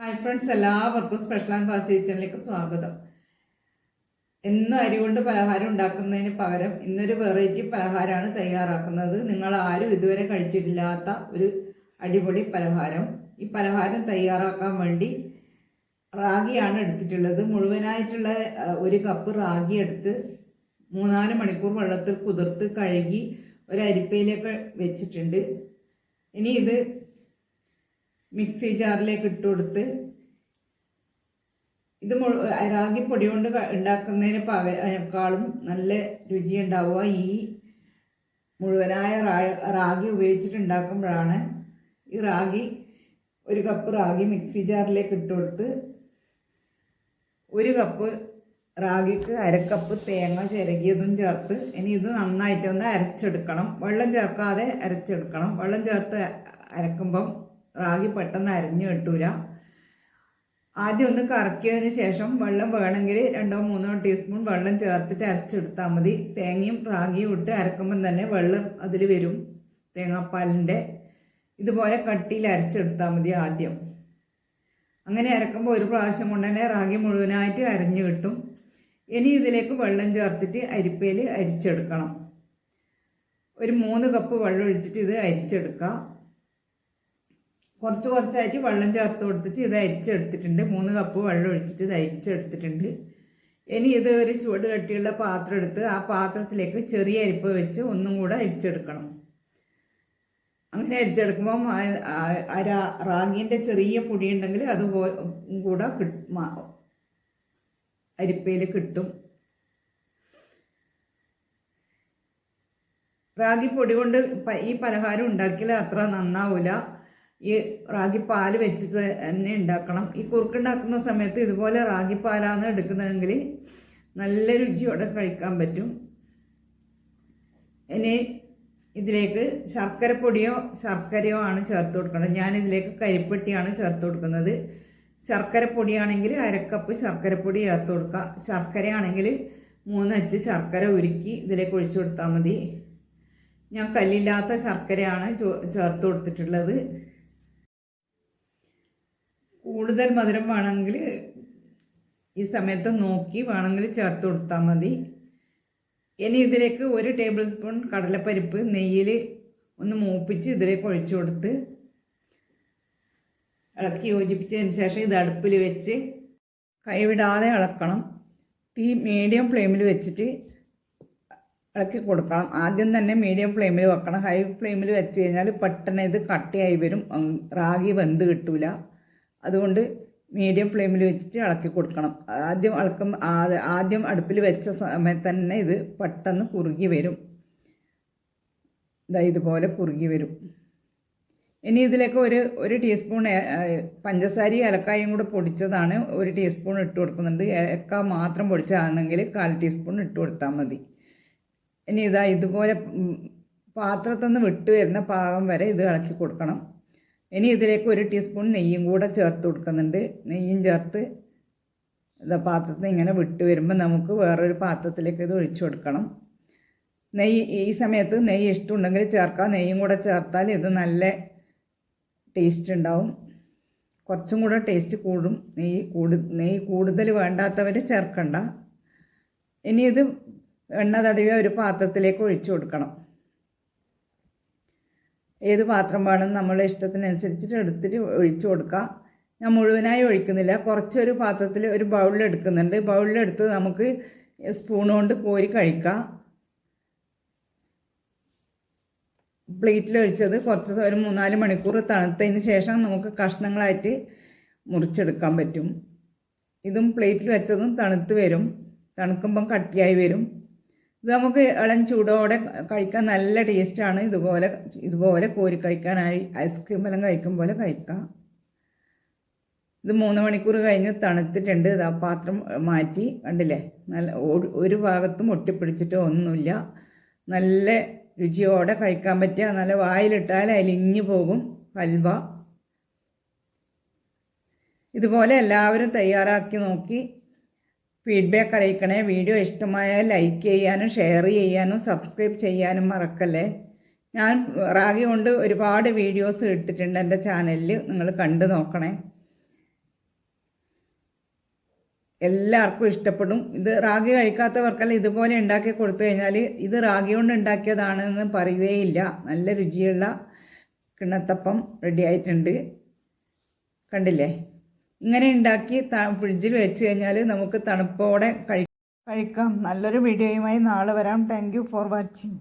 Hi friends എല്ലാവർക്കും special and fast കിച്ചണിലേക്ക് സ്വാഗതം. എന്നും അരി കൊണ്ട് പലഹാരം ഉണ്ടാക്കുന്നതിന് പകരം ഇന്നൊരു വെറൈറ്റി പലഹാരമാണ് തയ്യാറാക്കുന്നത്. നിങ്ങൾ ആരും ഇതുവരെ കഴിച്ചിട്ടില്ലാത്ത ഒരു അടിപൊളി പലഹാരം. ഈ പലഹാരം തയ്യാറാക്കാൻ വേണ്ടി റാഗിയാണ് എടുത്തിട്ടുള്ളത്. മുഴുവനായിട്ടുള്ള ഒരു കപ്പ് റാഗി എടുത്ത് മൂന്നാൽ മണിക്കൂർ വെള്ളത്തിൽ കുതിർത്ത് കഴുകി ഒരു അരിപ്പയിലേക്ക് വെച്ചിട്ടുണ്ട്. ഇനി ഇത് മിക്സി ജാറിലേക്ക് ഇട്ട് കൊടുത്ത് ഇത് പൊടി കൊണ്ട് ഉണ്ടാക്കുന്നതിന് പകരക്കാളും നല്ല രുചി ഉണ്ടാവുക. ഈ മുഴുവനായ റാഗി ഉപയോഗിച്ചിട്ട് ഉണ്ടാക്കുമ്പോഴാണ് ഈ റാഗി ഒരു കപ്പ് റാഗി മിക്സി ജാറിലേക്ക് ഇട്ട് കൊടുത്ത് ഒരു കപ്പ് റാഗിക്ക് അരക്കപ്പ് തേങ്ങ ചിരകിയതും ചേർത്ത് ഇനി ഇത് നന്നായിട്ടൊന്ന് അരച്ചെടുക്കണം. വെള്ളം ചേർക്കാതെ അരച്ചെടുക്കണം. വെള്ളം ചേർത്ത് അരക്കുമ്പം റാഗി പെട്ടെന്ന് അരിഞ്ഞു കിട്ടൂല. ആദ്യം ഒന്ന് കറക്കിയതിന് ശേഷം വെള്ളം വേണമെങ്കിൽ രണ്ടോ മൂന്നോ ടീസ്പൂൺ വെള്ളം ചേർത്തിട്ട് അരച്ചെടുത്താൽ മതി. തേങ്ങയും റാഗിയും ഇട്ട് അരക്കുമ്പം തന്നെ വെള്ളം അതിൽ വരും. തേങ്ങാപ്പാലിന്റെ ഇതുപോലെ കട്ടിയിൽ അരച്ചെടുത്താൽ മതി ആദ്യം. അങ്ങനെ അരക്കുമ്പോൾ ഒരു പ്രാവശ്യം കൊണ്ട് തന്നെ റാഗി മുഴുവനായിട്ട് അരഞ്ഞു കിട്ടും. ഇനി ഇതിലേക്ക് വെള്ളം ചേർത്തിട്ട് അരിപ്പയിൽ അരിച്ചെടുക്കണം. ഒരു മൂന്ന് കപ്പ് വെള്ളം ഒഴിച്ചിട്ട് ഇത് അരിച്ചെടുക്കാം കുറച്ച് കുറച്ചായിട്ട് വെള്ളം ചേർത്ത് കൊടുത്തിട്ട് ഇത് അരിച്ചെടുത്തിട്ടുണ്ട്. മൂന്ന് കപ്പ് വെള്ളം ഒഴിച്ചിട്ട് ഇത് അരിച്ചെടുത്തിട്ടുണ്ട്. ഇനി ഇത് ഒരു ചുവട് കട്ടിയുള്ള പാത്രം എടുത്ത് ആ പാത്രത്തിലേക്ക് ചെറിയ അരിപ്പ് വെച്ച് ഒന്നും കൂടെ അരിച്ചെടുക്കണം. അങ്ങനെ അരിച്ചെടുക്കുമ്പം ആ- ആ- ആ രാ- റാഗിന്റെ ചെറിയ പൊടി ഉണ്ടെങ്കിൽ അത് കൂടെ അരിപ്പയിൽ കിട്ടും. റാഗി പൊടി കൊണ്ട് ഈ പലഹാരം ഉണ്ടാക്കിയാൽ അത്ര നന്നാവില്ല ഈ റാഗി പാൽ വെച്ചിട്ട് തന്നെ ഉണ്ടാക്കണം. ഈ കുറുക്കുണ്ടാക്കുന്ന സമയത്ത് ഇതുപോലെ റാഗി പാലാണ് എടുക്കുന്നതെങ്കിൽ നല്ല രുചിയോടെ കഴിക്കാൻ പറ്റും. ഇനി ഇതിലേക്ക് ശർക്കരപ്പൊടിയോ ശർക്കരയോ ആണ് ചേർത്ത് കൊടുക്കേണ്ടത്. ഞാൻ ഇതിലേക്ക് കരിപ്പെട്ടിയാണ് ചേർത്ത് കൊടുക്കുന്നത്. ശർക്കരപ്പൊടിയാണെങ്കിൽ അരക്കപ്പ് ശർക്കരപ്പൊടി ചേർത്ത് കൊടുക്കുക. ശർക്കരയാണെങ്കിൽ മൂന്നച്ച് ശർക്കര ഉരുക്കി ഇതിലേക്ക് ഒഴിച്ചു കൊടുത്താൽ മതി. ഞാൻ കല്ലില്ലാത്ത ശർക്കരയാണ് ചേർത്ത് കൊടുത്തിട്ടുള്ളത്. കൂടുതൽ മധുരം വേണമെങ്കിൽ ഈ സമയത്ത് നോക്കി വേണമെങ്കിൽ ചേർത്ത് കൊടുത്താൽ മതി. ഇനി ഇതിലേക്ക് ഒരു ടേബിൾ സ്പൂൺ കടലപ്പരിപ്പ് നെയ്യിൽ ഒന്ന് മൂപ്പിച്ച് ഇതിലേക്ക് ഒഴിച്ചു കൊടുത്ത് ഇളക്കി യോജിപ്പിച്ചതിന് ശേഷം ഇത് അടുപ്പിൽ വെച്ച് കൈവിടാതെ ഇളക്കണം. തീ മീഡിയം ഫ്ലെയിമിൽ വെച്ചിട്ട് ഇളക്കി കൊടുക്കണം. ആദ്യം തന്നെ മീഡിയം ഫ്ലെയിമിൽ വെക്കണം. ഹൈ ഫ്ലെയിമിൽ വെച്ച് കഴിഞ്ഞാൽ പെട്ടെന്ന് ഇത് കട്ടിയായി വരും. റാഗി വെന്ത് കിട്ടൂല. അതുകൊണ്ട് മീഡിയം ഫ്ലെയിമിൽ വെച്ചിട്ട് ഇളക്കി കൊടുക്കണം. ആദ്യം ഇളക്കും ആദ്യം അടുപ്പിൽ വെച്ച സമയത്ത് തന്നെ ഇത് പെട്ടെന്ന് കുറുകി വരും. ഇതാ ഇതുപോലെ കുറുകി വരും. ഇനി ഇതിലേക്ക് ഒരു ഒരു ടീസ്പൂൺ പഞ്ചസാരി ഏലക്കായും കൂടെ പൊടിച്ചതാണ് ഒരു ടീസ്പൂൺ ഇട്ട് കൊടുക്കുന്നുണ്ട്. ഏലക്ക മാത്രം പൊടിച്ചതാണെങ്കിൽ കാൽ ടീസ്പൂൺ ഇട്ട് കൊടുത്താൽ മതി. ഇനി ഇതാ ഇതുപോലെ പാത്രത്തിൽ നിന്ന് വിട്ട് വരുന്ന പാകം വരെ ഇത് ഇളക്കി കൊടുക്കണം. ഇനി ഇതിലേക്ക് ഒരു ടീസ്പൂൺ നെയ്യും കൂടെ ചേർത്ത് കൊടുക്കുന്നുണ്ട്. നെയ്യും ചേർത്ത് ഇതാ പാത്രത്തിൽ ഇങ്ങനെ വിട്ട് വരുമ്പോൾ നമുക്ക് വേറൊരു പാത്രത്തിലേക്ക് ഇത് ഒഴിച്ചു കൊടുക്കണം. നെയ്യ് ഈ സമയത്ത് നെയ്യ് ഇഷ്ടമുണ്ടെങ്കിൽ ചേർക്കാം. നെയ്യും കൂടെ ചേർത്താൽ ഇത് നല്ല ടേസ്റ്റ് ഉണ്ടാവും. കുറച്ചും കൂടെ ടേസ്റ്റ് കൂടും. നെയ്യ് കൂടു നെയ്യ് കൂടുതൽ വേണ്ടാത്തവർ ചേർക്കണ്ട. ഇനി ഇത് എണ്ണ തടവിയ ഒരു പാത്രത്തിലേക്ക് ഒഴിച്ചു കൊടുക്കണം. ഏത് പാത്രം വേണം നമ്മളെ ഇഷ്ടത്തിനനുസരിച്ചിട്ട് എടുത്തിട്ട് ഒഴിച്ചു കൊടുക്കുക ഞാൻ മുഴുവനായി ഒഴിക്കുന്നില്ല. കുറച്ചൊരു പാത്രത്തിൽ ഒരു ബൗളിലെടുക്കുന്നുണ്ട് ബൗളിലെടുത്ത് നമുക്ക് സ്പൂൺ കൊണ്ട് കോരി കഴിക്കാം. പ്ലേറ്റിൽ ഒഴിച്ചത് കുറച്ച് ഒരു മൂന്നാൽ മണിക്കൂർ തണുത്തതിന് ശേഷം നമുക്ക് കഷ്ണങ്ങളായിട്ട് മുറിച്ചെടുക്കാൻ പറ്റും. ഇതും പ്ലേറ്റിൽ വെച്ചതും തണുത്ത് വരും. തണുക്കുമ്പം കട്ടിയായി വരും. ഇത് നമുക്ക് ഇളം ചൂടോടെ കഴിക്കാൻ നല്ല ടേസ്റ്റാണ് ഇതുപോലെ ഇതുപോലെ കോരി കഴിക്കാനായി ഐസ്ക്രീം എല്ലാം കഴിക്കും പോലെ കഴിക്കാം. ഇത് മൂന്ന് മണിക്കൂർ കഴിഞ്ഞ് തണുത്തിട്ടുണ്ട്. ഇത് ആ പാത്രം മാറ്റി കണ്ടില്ലേ? നല്ല ഒരു- ഭാഗത്തും ഒട്ടിപ്പിടിച്ചിട്ട് ഒന്നുമില്ല. നല്ല രുചിയോടെ കഴിക്കാൻ പറ്റുക. നല്ല വായിലിട്ടാൽ അലിഞ്ഞു പോകും ഹൽവ. ഇതുപോലെ എല്ലാവരും തയ്യാറാക്കി നോക്കി. ഫീഡ്ബാക്ക് അറിയിക്കണേ. വീഡിയോ ഇഷ്ടമായാൽ ലൈക്ക് ചെയ്യാനും ഷെയർ ചെയ്യാനും സബ്സ്ക്രൈബ് ചെയ്യാനും മറക്കല്ലേ. ഞാൻ റാഗി കൊണ്ട് ഒരുപാട് വീഡിയോസ് ഇട്ടിട്ടുണ്ട് എന്റെ ചാനലിൽ നിങ്ങൾ കണ്ടു നോക്കണേ. എല്ലാവർക്കും ഇഷ്ടപ്പെടും. ഇത് റാഗി കഴിക്കാത്തവർക്കെല്ലാം ഇതുപോലെ ഉണ്ടാക്കി കൊടുത്തു കഴിഞ്ഞാൽ ഇത് റാഗി കൊണ്ട് ഉണ്ടാക്കിയതാണെന്ന് പറയുകയില്ല. നല്ല രുചിയുള്ള കിണ്ണത്തപ്പം റെഡി ആയിട്ടുണ്ട്. കണ്ടില്ലേ? ഇങ്ങനെ ഉണ്ടാക്കി ഫ്രിഡ്ജിൽ വെച്ച് കഴിഞ്ഞാൽ നമുക്ക് തണുപ്പോടെ കഴിക്കാം കഴിക്കാം. നല്ലൊരു വീഡിയോയുമായി നാളെ വരാം. Thank for watching